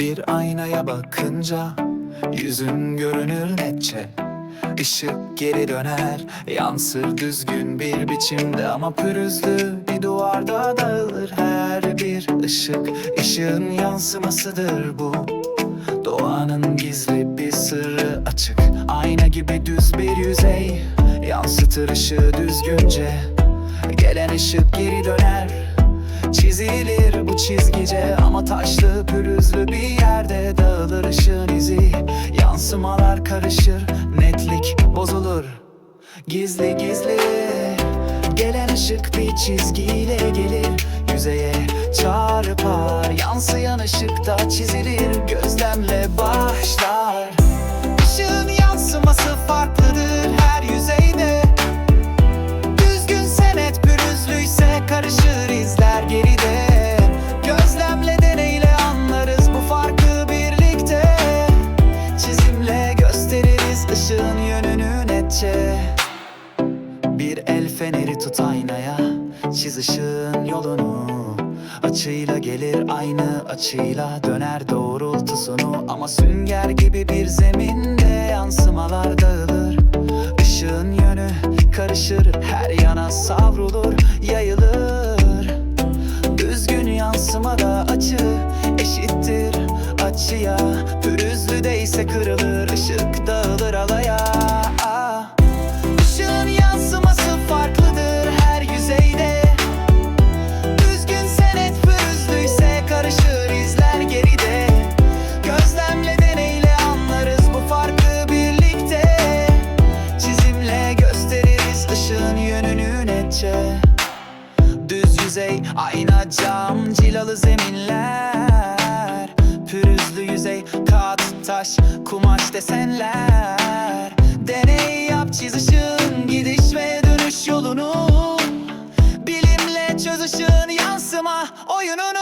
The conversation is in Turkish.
Bir aynaya bakınca yüzün görünür netçe. Işık geri döner Yansır düzgün bir biçimde. Ama pürüzlü bir duvarda dağılır Her bir ışık. Işığın yansımasıdır bu. Doğanın gizli bir sırrı açık. Ayna gibi düz bir yüzey Yansıtır ışığı düzgünce. Gelen ışık geri döner Çizilir bu çizgice Ama taşlı pürüzlü bir yerde Dağılır ışığın izi. Yansımalar karışır Netlik bozulur. Gizli gizli Gelen ışık bir çizgiyle gelir. Yüzeye çarpar Yansıyan ışıkta çizilir. Gözlemle başlar ışığın yolunu Açıyla gelir aynı açıyla Döner doğrultusunu. Ama sünger gibi bir zeminde Yansımalar dağılır. Işığın yönü karışır Her yana savrulur Yayılır. Düzgün yansımada açı eşittir açıya. Pürüzlü değilse kırılır ışık ışığın yönünü netçe. Düz yüzey ayna cam cilalı zeminler. Pürüzlü yüzey kağıt taş kumaş desenler. Deney yap çiz ışığın gidiş ve dönüş yolunu. Bilimle çöz ışığın yansıma oyununu